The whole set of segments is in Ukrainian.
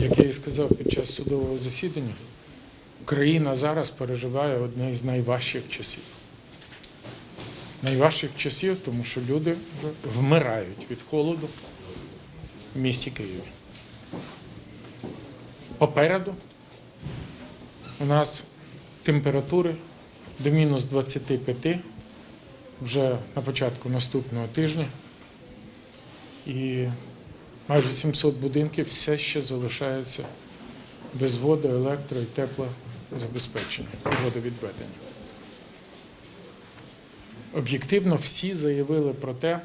Як я і сказав під час судового засідання, Україна зараз переживає одне із найважчих часів. Найважчих часів, тому що люди вмирають від холоду в місті Києві. Попереду у нас температури до мінус 25 вже на початку наступного тижня. І майже 700 будинків все ще залишаються без води, електро і теплозабезпечення, водовідведення. Об'єктивно всі заявили про те,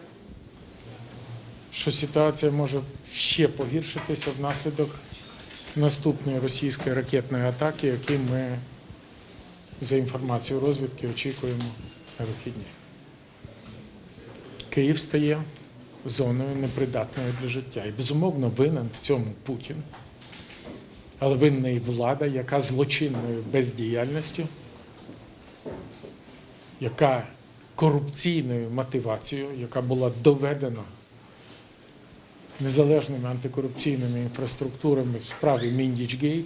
що ситуація може ще погіршитися внаслідок наступної російської ракетної атаки, які ми, за інформацією розвідки, очікуємо на вихідні. Київ стає зоною непридатною для життя. І безумовно винен в цьому Путін, але винна і влада, яка злочинною бездіяльністю, яка корупційною мотивацією, яка була доведена незалежними антикорупційними інфраструктурами в справі Міндічгейт,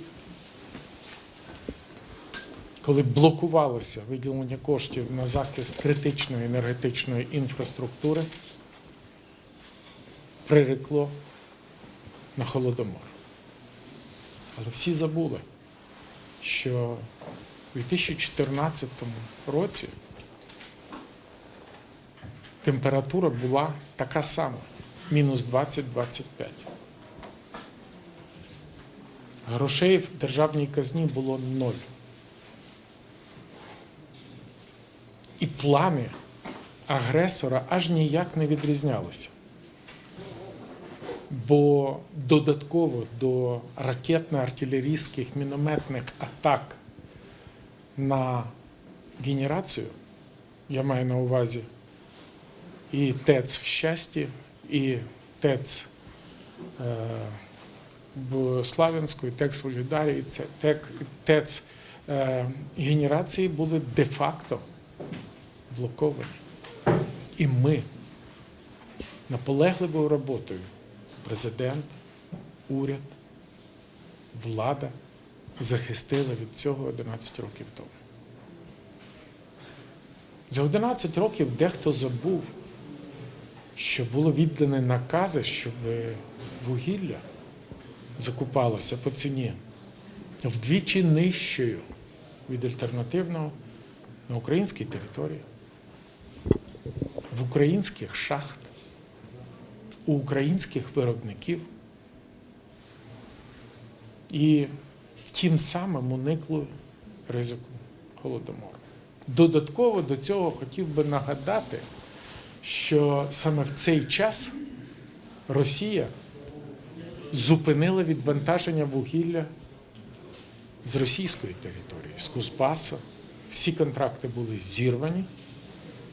коли блокувалося виділення коштів на захист критичної енергетичної інфраструктури, прирекло на Холодомор. Але всі забули, що у 2014 році температура була така сама мінус 20-25. Грошей в державній казні було ноль. І плани агресора аж ніяк не відрізнялися. Бо додатково до ракетно-артилерійських мінометних атак на генерацію, я маю на увазі і ТЕЦ в щасті, і ТЕЦ е, в Славянську, і ТЕЦ в Олідарі, і ТЕЦ е, генерації були де-факто блоковані. І ми наполегливою роботою президент, уряд, влада захистили від цього 11 років тому. За 11 років дехто забув, що було віддане накази, щоб вугілля закупалося по ціні вдвічі нижчою від альтернативного на українській території, в українських шахт, у українських виробників. І тим самим уникли ризику голодомору. Додатково до цього хотів би нагадати, що саме в цей час Росія зупинила відвантаження вугілля з російської території, з Кузбасу. Всі контракти були зірвані,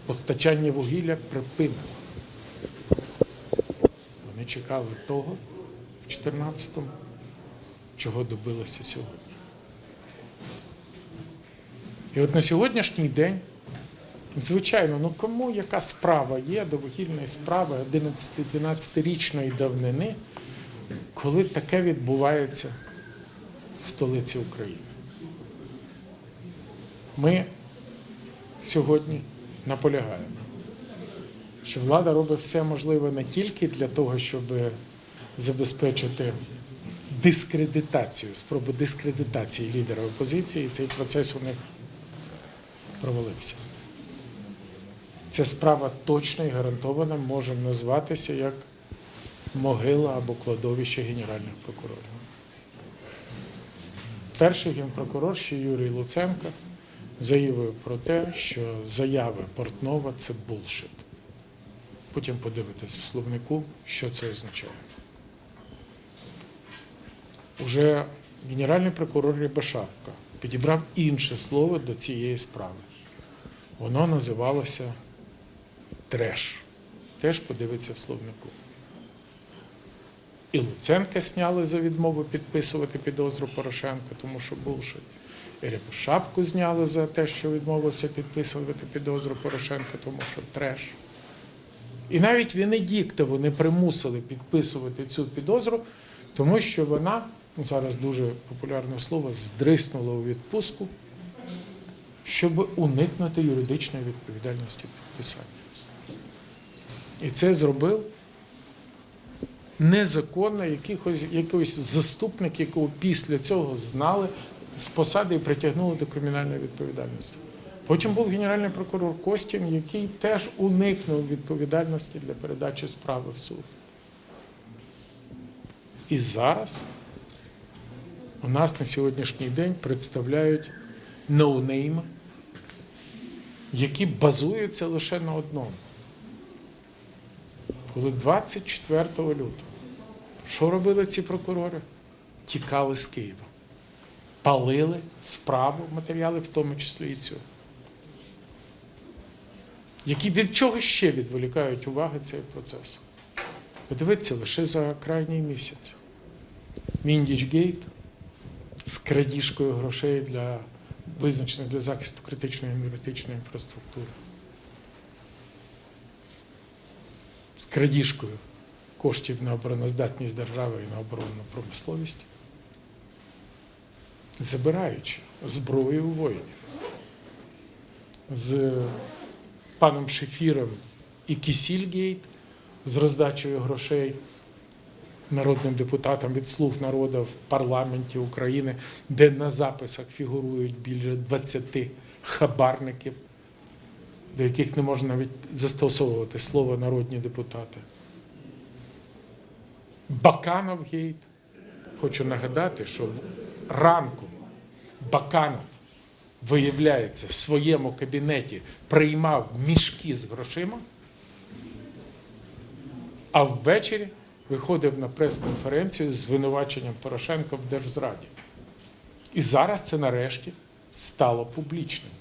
постачання вугілля припинено. Чекали того в 14-му, чого добилося сьогодні. І от на сьогоднішній день, звичайно, ну кому яка справа є до вугільної справи 11-12-річної давнини, коли таке відбувається в столиці України? Ми сьогодні наполягаємо, що влада робить все можливе не тільки для того, щоб забезпечити дискредитацію, спробу дискредитації лідера опозиції, і цей процес у них провалився. Ця справа точно і гарантовано може назватися як могила або кладовище генеральних прокурорів. Перший генпрокурор, ще Юрій Луценко, заявив про те, що заяви Портнова це булшит. Потім подивитись в словнику, що це означає. Уже генеральний прокурор Рябошапка підібрав інше слово до цієї справи. Воно називалося треш. Теж подивиться в словнику. І Луценка сняли за відмову підписувати підозру Порошенка, тому що булшит. І Рябошапку зняли за те, що відмовився підписувати підозру Порошенка, тому що треш. І навіть Венедіктову не примусили підписувати цю підозру, тому що вона зараз дуже популярне слово, здриснуло у відпустку, щоб уникнути юридичної відповідальності підписання. І це зробив незаконно якихось, якийсь заступник, якого після цього знали з посади і притягнули до кримінальної відповідальності. Потім був генеральний прокурор Костін, який теж уникнув відповідальності для передачі справи в суд. І зараз у нас на сьогоднішній день представляють ноунейми, які базуються лише на одному. Коли 24 лютого, що робили ці прокурори? Тікали з Києва, палили справу, матеріали, в тому числі і цю. Які від чого ще відволікають уваги цей процес? Подивіться лише за крайній місяць. Міндіч Гейт з крадіжкою грошей для визначених для захисту критичної енергетичної інфраструктури. З крадіжкою коштів на обороноздатність держави і на оборонну промисловість, забираючи зброю у воїнів. З паном Шефіром і Кісільгейт з роздачею грошей народним депутатам від слуг народу в парламенті України, де на записах фігурують більше 20 хабарників, до яких не можна навіть застосовувати слово народні депутати. Баканов гейт. Хочу нагадати, що ранку Баканов, виявляється, в своєму кабінеті приймав мішки з грошима, а ввечері виходив на прес-конференцію з звинуваченням Порошенка в держзраді. І зараз це нарешті стало публічним.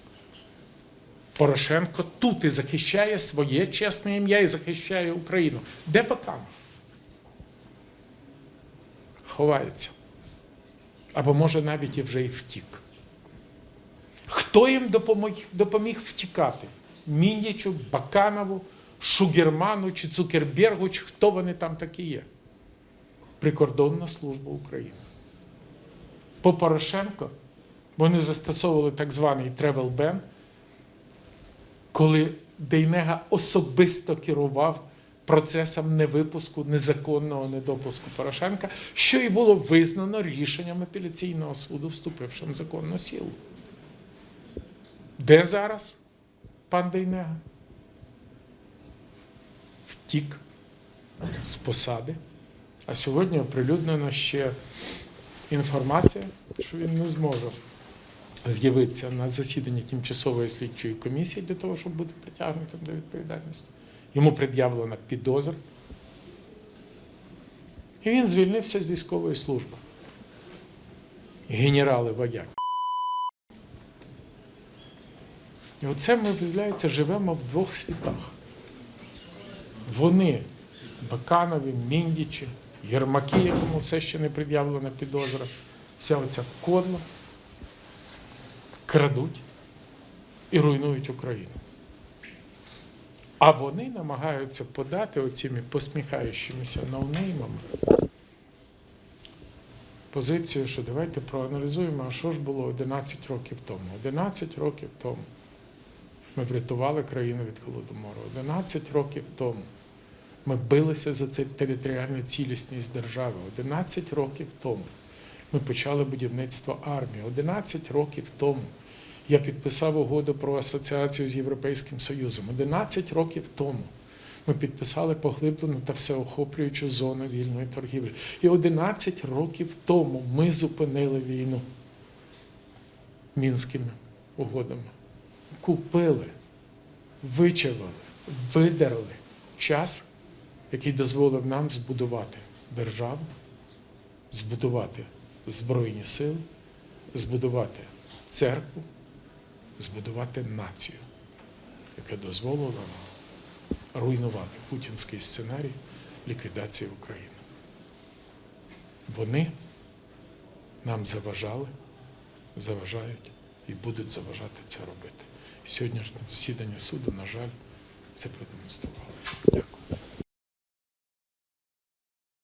Порошенко тут і захищає своє чесне ім'я і захищає Україну. Де Баканов? Ховається. Або може навіть і вже і втік. Хто їм допоміг, допоміг втікати? Мінічу, Баканову, Шугерману чи Цукербергу, чи хто вони там такі є? Прикордонна служба України. По Порошенко вони застосовували так званий travel ban, коли Дейнега особисто керував процесом невипуску незаконного недопуску Порошенка, що і було визнано рішенням апеляційного суду, вступившим в законну силу. Де зараз пан Дейнега? Втік з посади. А сьогодні оприлюднена ще інформація, що він не зможе з'явитися на засіданні тимчасової слідчої комісії для того, щоб бути притягнутим до відповідальності. Йому пред'явлена підозра. І він звільнився з військової служби. Генерали вояки. І оце ми, виявляється, живемо в двох світах. Вони, Баканові, Міндічі, Єрмаки, якому все ще не пред'явлена підозра, вся оця кодла, крадуть і руйнують Україну. А вони намагаються подати оціми посміхаючимися ноунеймами позицію, що давайте проаналізуємо, а що ж було 11 років тому. 11 років тому ми врятували країну від Холодомору. 11 років тому ми билися за це територіальну цілісність держави. 11 років тому ми почали будівництво армії. 11 років тому я підписав угоду про асоціацію з Європейським Союзом. 11 років тому ми підписали поглиблену та всеохоплюючу зону вільної торгівлі. І 11 років тому ми зупинили війну мінськими угодами. Купили, вичавили, видерли час, який дозволив нам збудувати державу, збудувати збройні сили, збудувати церкву, збудувати націю, яка дозволила нам руйнувати путінський сценарій ліквідації України. Вони нам заважали, заважають і будуть заважати це робити. Сьогоднішнє засідання суду, на жаль, це продемонструвало. Дякую.